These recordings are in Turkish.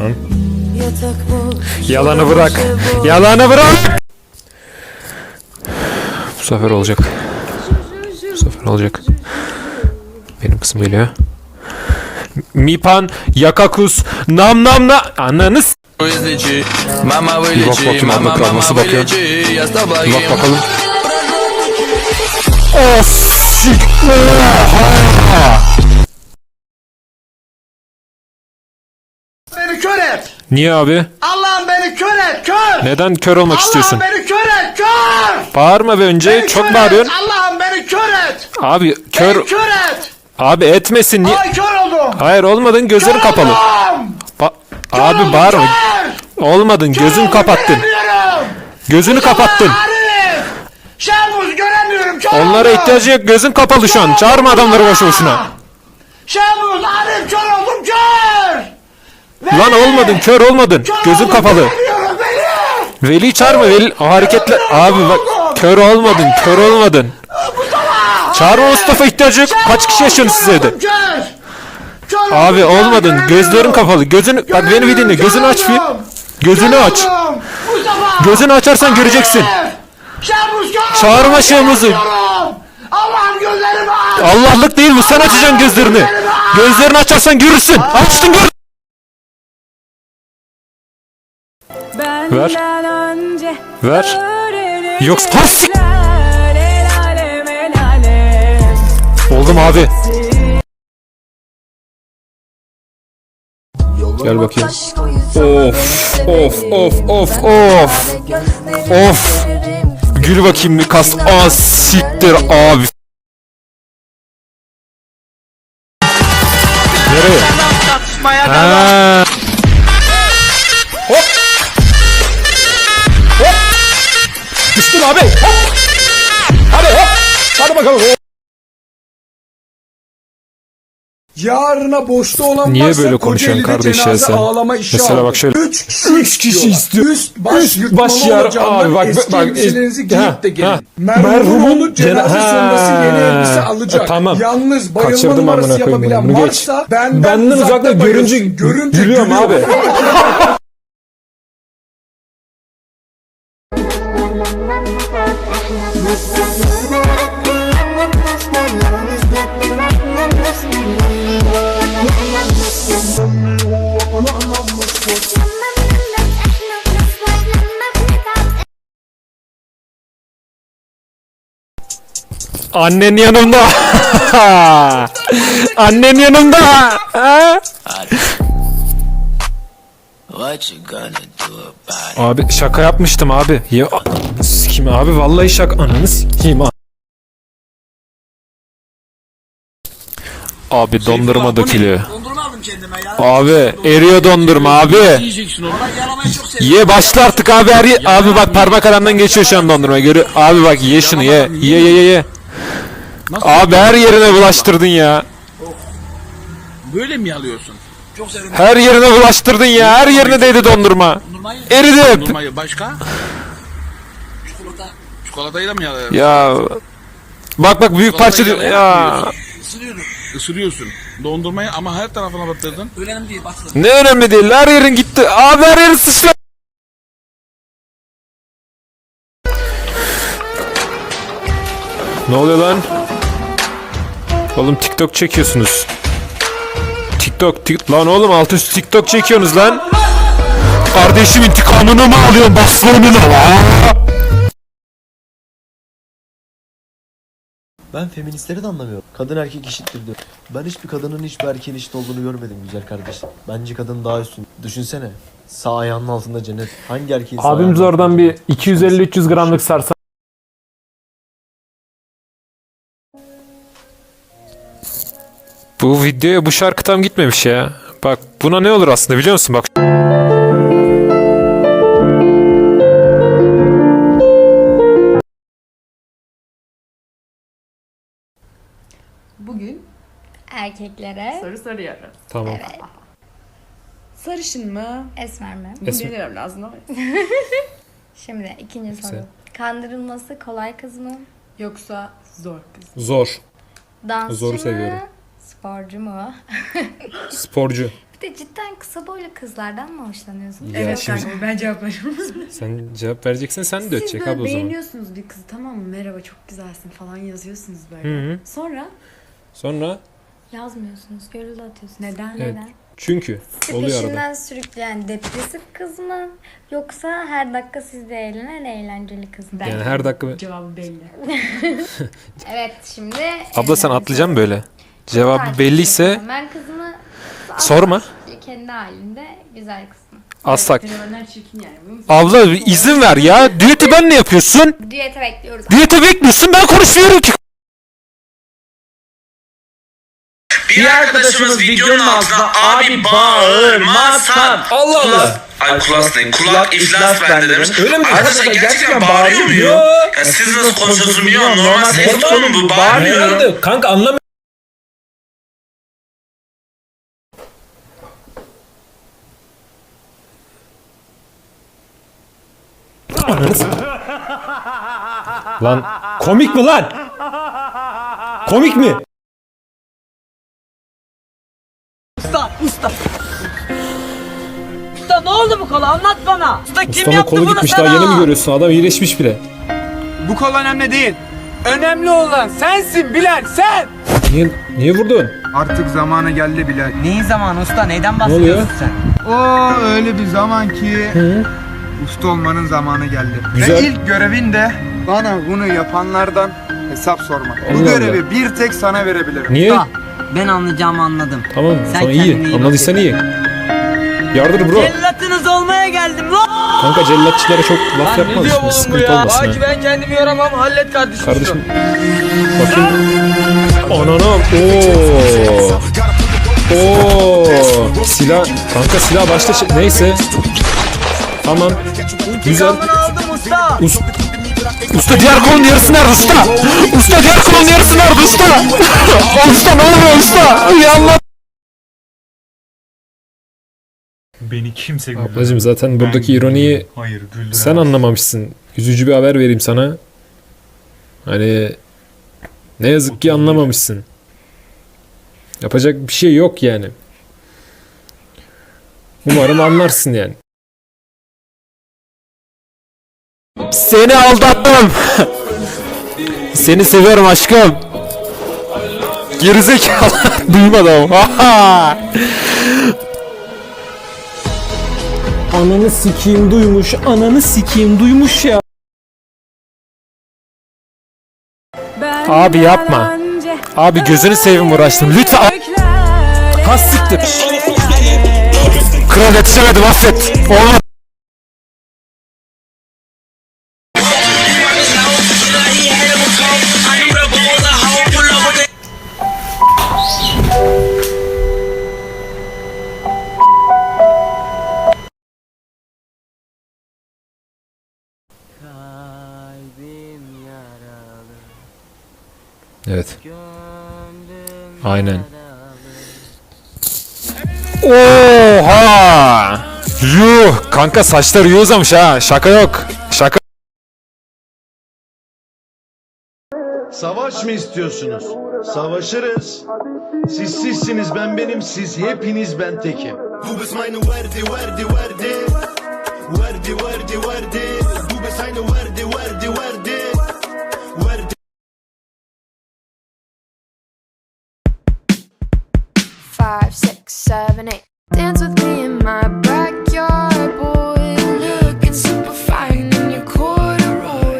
Tamam. Yalanı bırak. Yalanı bırak. Bu sefer olacak. Bu sefer olacak. Benim kısım geliyor. Mipan, Yakakus, Nam Nam Na... Ananız. Bir bak bakayım anlıklar nasıl bakıyor. Bir bak bakalım. Of! Şık! Beni kör et. Niye abi? Allah'ım beni kör et. Kör. Neden kör olmak istiyorsun? Allah'ım beni kör et. Kör. Bağırma be önce. Beni Çok kör bağırıyorsun. Allah'ım beni kör et. Abi kör... Beni kör et. Abi etmesin. Niye? Ay kör oldum. Hayır olmadın gözlerin Kör kapalı. oldum. Ba- Kör abi oldum, bağırma. Kör. Olmadın Kör oldum, kapattın. Göremiyorum. Gözünü kapattın. Arif. Şahmuz göremiyorum. Kör Onlara oldum. ihtiyacı yok. Gözün kapalı şu an. Çağırma adamları boşu boşuna. Şahmuz Arif kör oldum kör. Lan olmadın kör olmadın. Kör Gözün oldum, kapalı. Göremiyorum beni. Veli çağırma. Veli o hareketler. Abi bak kör olmadın. Kör olmadın. Çağırma Mustafa ihtiyacı yok. Kaç kişi yaşıyorsunuz siz evde? Kör. Kör oldum, Abi olmadın. göremiyorum. Gözlerin kapalı. Gözünü bak beni bir dinle. Gözünü aç bir. Gözünü aç. Mustafa. Gözünü açarsan göreceksin. Şahmuz kör. Çağırma Şahmuz'u. Allah'ım gözlerimi aç. Allah'lık değil bu. Sen açacaksın gözlerini. Gözlerini açarsan görürsün. Açtın gör. Ver. Ver. Yoksa- Ha, sik- el alem, el alem. Oldum abi. Gel bakayım. Of of of of of. Of. Gül bakayım bir kas. Aa siktir abi. Nereye? Ha. Abi. Hop. Hadi hop. Hadi bakalım. Yarına boşta olan Niye varsa böyle konuşuyorsun Kocaeli'de kardeş ya cenaze sen? Ağlama işi Mesela aldı. bak şöyle- Üç kişi, Üç kişi istiyor. Üst baş, Üst yırtmalı baş yar- olacağından abi bak- eski bak- elbiselerinizi es- giyip ha, de gelin. ha. Merhumun Merhumun cenaze cena- sonrası yeni Ha. elbise alacak. E, tamam. Yalnız bayılma Kaçırdım numarası amına koyayım yapabilen bunu, bunu geç. varsa benden, Benden uzakta görünce, bayılsın. gülüyorum abi. Annen yanımda. Annen yanımda. Abi şaka yapmıştım abi. Ya kim abi vallahi şaka ananı sikeyim abi. Dondurma dökülüyor. Dondurma aldım kendime ya. Abi eriyor dondurma abi. Yiyeceksin onu. Yalamayı çok seviyorum. Ye başla artık abi her ye- abi bak parmak aramdan geçiyor şu an dondurma görüyor. Abi bak ye şunu ye. Ye ye ye ye. Abi her yerine bulaştırdın ya. Böyle mi yalıyorsun? Çok seviyorum. Her yerine bulaştırdın ya. Her yerine değdi dondurma. Dondurmayı. Eridi. Dondurmayı başka? Çikolata. Çikolatayla mı yalıyorsun? Ya bak bak büyük parça ya. Isırıyorum. Isırıyorsun. Dondurmayı ama her tarafına batırdın. Önemli değil baksana. Ne önemli değil. Her yerin gitti. Abi her yerin sıçra. Ne oluyor lan? Oğlum TikTok çekiyorsunuz. TikTok, tik lan oğlum alt üst TikTok çekiyorsunuz lan. Kardeşim intikamını mı alıyorsun baslarını Ben feministleri de anlamıyorum. Kadın erkek eşittir diyor. Ben hiçbir kadının hiçbir erkeğin eşit olduğunu görmedim güzel kardeşim. Bence kadın daha üstün. Düşünsene. Sağ ayağının altında cennet. Hangi erkeğin sağ Abimiz ayağının oradan altında bir cennet? 250-300 gramlık sarsa. Bu videoya bu şarkı tam gitmemiş ya. Bak buna ne olur aslında biliyor musun? Bak Erkeklere soru soruyorum. tamam. Sarışın mı? esmer mi? Esmer. Biliyorum lazım ama. Şimdi ikinci soru. Sen. Kandırılması kolay kız mı? Yoksa zor kız. Zor. Dansçı Zoru mı? seviyorum. Sporcu mu? Sporcu. Bir de cidden kısa boylu kızlardan mı hoşlanıyorsunuz? Ya Evet şimdi kanka ben cevap veriyorum. sen cevap vereceksin sen de Siz ötecek böyle abla o zaman. beğeniyorsunuz bir kızı tamam mı? Merhaba çok güzelsin falan yazıyorsunuz böyle. Hı hı. Sonra Sonra Yazmıyorsunuz, görüldü atıyorsunuz. Neden? Evet. Neden? çünkü Sizi oluyor arada. peşinden sürükleyen depresif kız mı? Yoksa her dakika sizde eğlenen eğlenceli kız mı? Yani her dakika cevabı belli. Evet şimdi... Abla sen atlayacaksın böyle. Cevabı belliyse. Ben kızımı sorma. kendi halinde güzel kız mı? Asla. Fenomenler çirkin yani. Bunu Abla izin ver ya. Düeti ben ne yapıyorsun? Düete bekliyoruz. Düeti bekliyorsun ben konuşmuyorum ki. Bir arkadaşımız videonun altına abi bağırmazsan. Allah Allah. Ay kulak ne? Kulak iflas bende demiş. Öyle mi? Arkadaşlar gerçekten bağırıyor mu ya? Ya siz nasıl konuşuyorsunuz bilmiyorum. Normal ses tonu bu. Bağırmıyorum. Herhalde kanka anlamıyorum. Lan komik mi lan? Komik mi? Kola anlat bana. Usta kim Ustanın yaptı kolu bunu gitmiş sana? daha yeni mi görüyorsun? Adam iyileşmiş bile. Bu kol önemli değil. Önemli olan sensin Bilal sen. Niye, niye vurdun? Artık zamanı geldi bile. Neyin zamanı usta neyden Ne oluyor? bahsediyorsun sen? O öyle bir zaman ki Hı? usta olmanın zamanı geldi. Güzel. Ve ilk görevin de bana bunu yapanlardan hesap sormak. Allah Bu görevi bir tek sana verebilirim. Niye? Usta ben anlayacağımı anladım. Tamam Sen sonra kendine iyi. iyi Anladıysan iyi. Yardır bro. Cellatınız olmaya geldim lan. Kanka cellatçılara çok laf Lan ne yapma. diyor şimdi oğlum bu Sıkıntı ya? olmasın ha. Belki ben kendimi yoramam hallet kardeşim. Kardeşim. Bakayım. Ananam. Oo. Oo. Silah. Kanka silah başta şey- neyse. Tamam. Güzel. Aldım usta. Us- Usta diğer kolun yarısı nerede usta? Usta diğer kolun yarısı nerede usta? usta ne oluyor usta? Ya Allah. Beni kimse güldüremez. Ablacım zaten buradaki ironiyi Hayır güldüremez. sen anlamamışsın. Üzücü bir haber vereyim sana. Hani ne yazık ki anlamamışsın. Yapacak bir şey yok yani. Umarım anlarsın yani. Seni aldattım. Seni seviyorum aşkım. Gerizekalı. Duymadım. Ananı sikeyim duymuş. Ananı sikeyim duymuş ya. Abi yapma. Abi gözünü seveyim uğraştım. Lütfen. göklere Ha siktir. Kral yetişemedim affet. Oğlum. Evet. Aynen. Oha! Yuh! Kanka saçlar yuh uzamış ha. Şaka yok. Şaka. Savaş mı istiyorsunuz? Savaşırız. Siz sizsiniz ben benim siz hepiniz ben tekim. Du bist meine Verde Verde Verde Verde Verde Verde Du bist eine Verde Verde Verde Five, six, seven, eight. Dance with me in my backyard, boy. Looking super fine in your corduroy.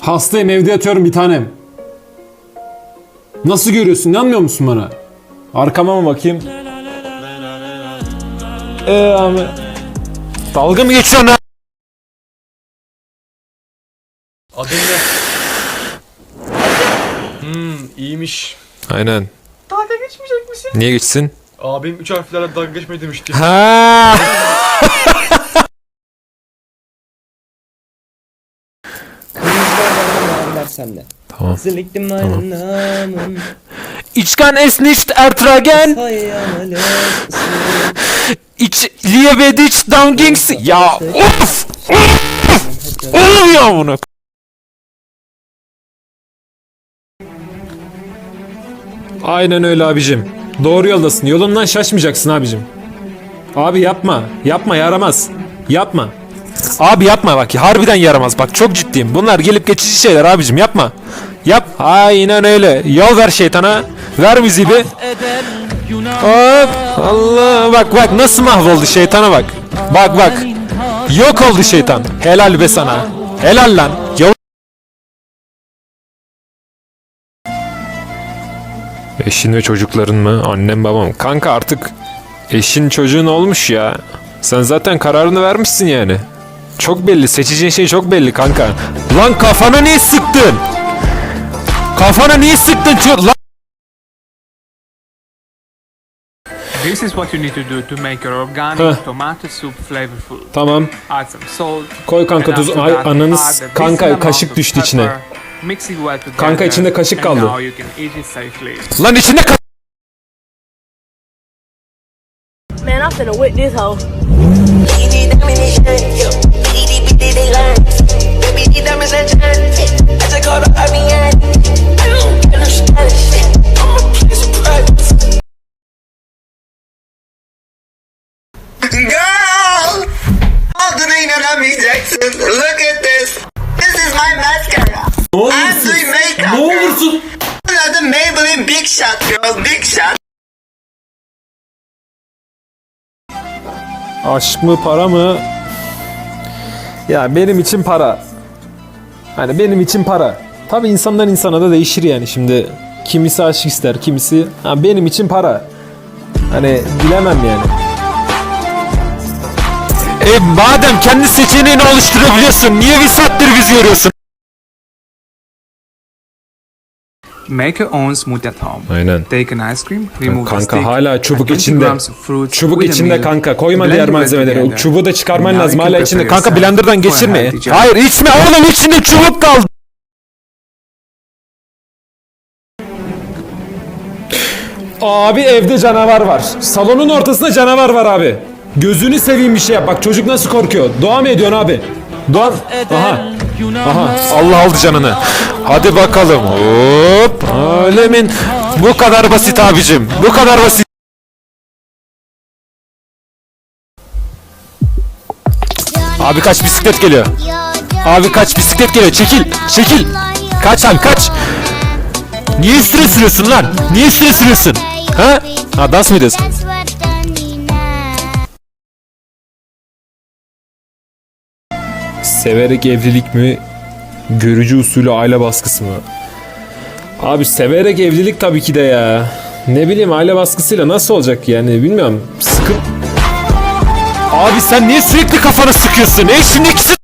Hastayım evde yatıyorum bir tanem. Nasıl görüyorsun? İnanmıyor musun bana? Arkama mı bakayım? Eee abi. Dalga mı geçiyorsun ha? Adın ne? İyiymiş. Aynen. Dalga geçmeyecek misin? Niye geçsin? Abim 3 harflerle dalga geçme demişti. Ha. Tamam. Tamam. Ich kann es nicht ertragen. Ich liebe dich, dann ging's. Ya of! Of! Ya bunu. Aynen öyle abicim. Doğru yoldasın. Yolundan şaşmayacaksın abicim. Abi yapma. Yapma yaramaz. Yapma. Abi yapma bak harbiden yaramaz. Bak çok ciddiyim. Bunlar gelip geçici şeyler abicim yapma. Yap. Aynen öyle. Yol ver şeytana. Ver müziği. Hop. Allah bak bak nasıl mahvoldu şeytana bak. Bak bak. Yok oldu şeytan. Helal be sana. Helal lan. Yol Eşin ve çocukların mı? Annem babam. Kanka artık eşin çocuğun olmuş ya. Sen zaten kararını vermişsin yani. Çok belli. Seçeceğin şey çok belli kanka. Lan kafana niye sıktın? Kafana niye sıktın? Ço- Lan This is what you need to do to make your organic Huh. tomato soup flavorful. Tamam. Add some salt. Koy kanka and after Ay that, ananız add a decent kanka amount kaşık of düştü içine. pepper. Kanka içinde kaşık kaldı. Lan içinde ka- Man, I'm finna whip this hoe. Girl! İnanamayacaksın. Look at this. This is my mascara. Shot girl. Big Shot. Aşk mı para mı? Ya benim için para. Hani benim için para. Tabi insandan insana da değişir yani şimdi. Kimisi aşk ister, kimisi... Ha, benim için para. Hani bilemem yani. E madem kendi seçeneğini oluşturabiliyorsun, niye bir saattir bizi yoruyorsun? Make your own smoothie at home. Aynen. Take an ice cream, remove the Kanka stick, hala çubuk add 20 içinde. fruit Çubuk içinde kanka. Koyma blend diğer malzemeleri. Çubuğu da çıkarman lazım hala içinde. Kanka blenderdan geçirme. Hayır içme oğlum içinde çubuk kaldı. Abi evde canavar var. Salonun ortasında canavar var abi. Gözünü seveyim bir şey yap. Bak çocuk nasıl korkuyor. Dua mı ediyorsun abi? Dua... Aha. Aha. Allah aldı canını. Hadi bakalım. Hop. Alemin. Bu kadar basit abicim. Bu kadar basit. Abi kaç bisiklet geliyor. Abi kaç bisiklet geliyor. Çekil. Çekil. Kaç abi kaç. Niye üstüne sürüyorsun lan? Niye üstüne sürüyorsun? Ha? Ha dans mı ediyorsun? Severek evlilik mi? Görücü usulü aile baskısı mı? Abi severek evlilik tabii ki de ya. Ne bileyim aile baskısıyla nasıl olacak yani bilmiyorum. Sıkın... Abi sen niye sürekli kafana sıkıyorsun? E şimdi ikisi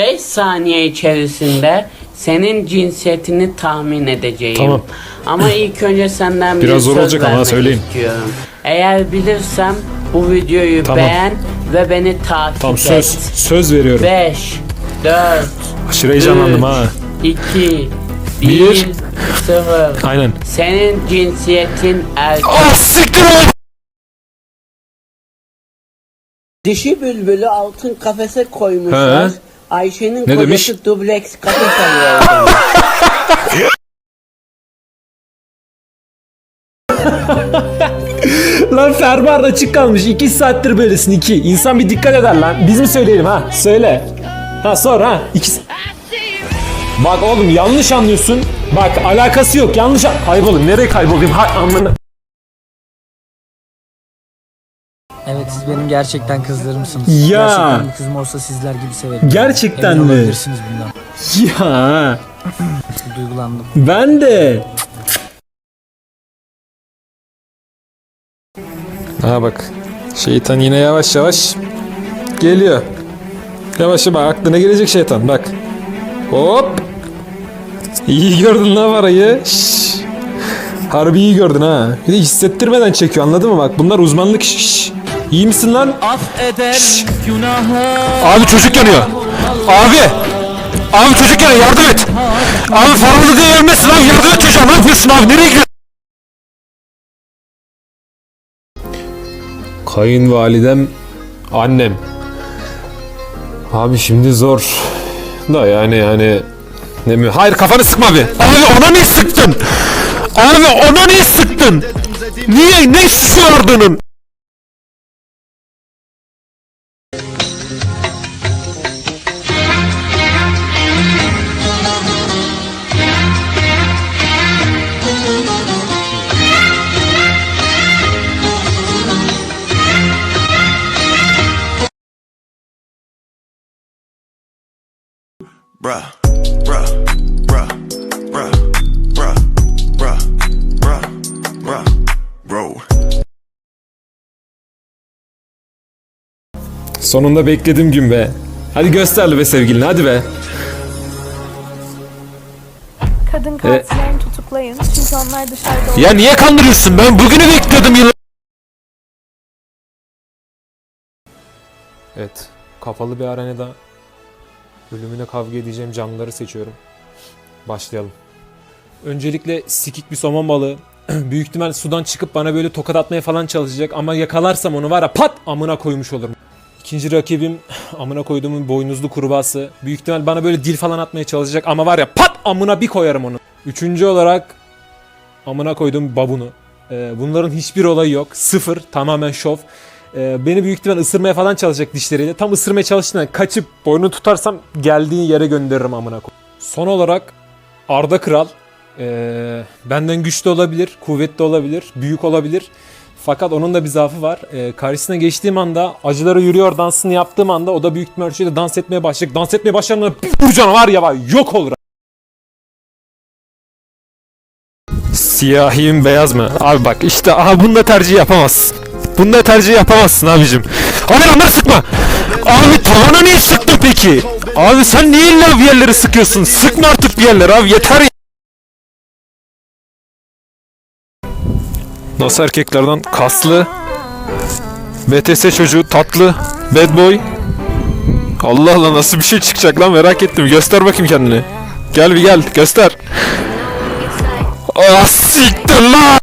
5 saniye içerisinde senin cinsiyetini tahmin edeceğim. Tamam. Ama ilk önce senden bir Biraz zor söz olacak ama vermek söyleyeyim. istiyorum. Eğer bilirsem bu videoyu Tamam. beğen ve beni takip Tamam söz. et. Söz veriyorum. 5, 4, Aşırı heyecanlandım ha. 2, Bir. 1, 0. Aynen. Senin cinsiyetin erkek. Ah siktir ol! Dişi bülbülü altın kafese koymuşlar. He. Ayşe'nin Ne kocası demiş? dubleks kafes alıyor. Lan fermuar açık kalmış. 2 saattir böylesin 2. İnsan bir dikkat eder lan. Biz mi söyleyelim ha? Söyle. Ha sor ha. İki... Bak oğlum yanlış anlıyorsun. Bak alakası yok. Yanlış an... Kaybolayım. Nereye kaybolayım? Ha amına. Evet siz benim gerçekten kızlarımsınız. Ya. Gerçekten bir kızım olsa sizler gibi severim. Gerçekten Emin mi? olabilirsiniz bundan. Ya. Duygulandım. Ben de. Ha bak. Şeytan yine yavaş yavaş geliyor. Yavaş yavaş aklına gelecek şeytan bak. Hop. İyi gördün lan parayı. Şşş. Harbi iyi gördün ha. Bir de hissettirmeden çekiyor anladın mı bak bunlar uzmanlık. Şşş. İyi misin lan? Abi çocuk yanıyor. Abi. Abi çocuk yanıyor yardım et. Abi formalı diye ölmesin abi yardım et çocuğa ne yapıyorsun abi nereye gidiyorsun? Kayınvalidem annem. Abi şimdi zor da yani yani Ne mi? Hayır kafanı sıkma bir. Abi ona niye sıktın? Abi ona niye sıktın? Niye? Ne suçu vardı onun? Bruh, bruh, bruh, bruh, bruh, bruh, bruh, bruh, bro. Sonunda beklediğim gün be. Hadi gösterli be sevgilini hadi be. Kadın katillerini tutuklayın çünkü onlar dışarıda Ya niye kandırıyorsun? Ben bugünü bekliyordum yıl. Evet. Kapalı bir arenada ölümüne kavga edeceğim canlıları seçiyorum. Başlayalım. Öncelikle sikik bir somon balığı. Büyük ihtimal sudan çıkıp bana böyle tokat atmaya falan çalışacak ama yakalarsam onu var ya pat amına koymuş olurum. İkinci rakibim amına koyduğumun boynuzlu kurbağası. Büyük ihtimal bana böyle dil falan atmaya çalışacak ama var ya pat amına bir koyarım onu. Üçüncü olarak amına koyduğum babunu. Ee, bunların hiçbir olayı yok. Sıfır. Tamamen şov. Ee, beni büyük ihtimal ısırmaya falan çalışacak dişleriyle. Tam ısırmaya çalıştığında kaçıp boynunu tutarsam geldiğin yere gönderirim amına koy. Son olarak Arda Kral. Ee, benden güçlü olabilir, kuvvetli olabilir, büyük olabilir. Fakat onun da bir zaafı var. Ee, karşısına geçtiğim anda acıları yürüyor dansını yaptığım anda o da büyük ihtimal şöyle dans etmeye başlayacak. Dans etmeye başladığında bir vuracağım var ya var yok olur. Siyahiyim beyaz mı? Abi bak işte aha bunda tercih yapamazsın. Bunda tercih yapamazsın abicim. Abi onları sıkma. Abi tavana niye sıktın peki? Abi sen niye illa bir yerleri sıkıyorsun? Sıkma artık bir yerleri abi yeter ya. Nasıl erkeklerden kaslı BTS çocuğu tatlı bad boy Allah Allah nasıl bir şey çıkacak lan merak ettim göster bakayım kendini Gel bir gel göster Ah siktir lan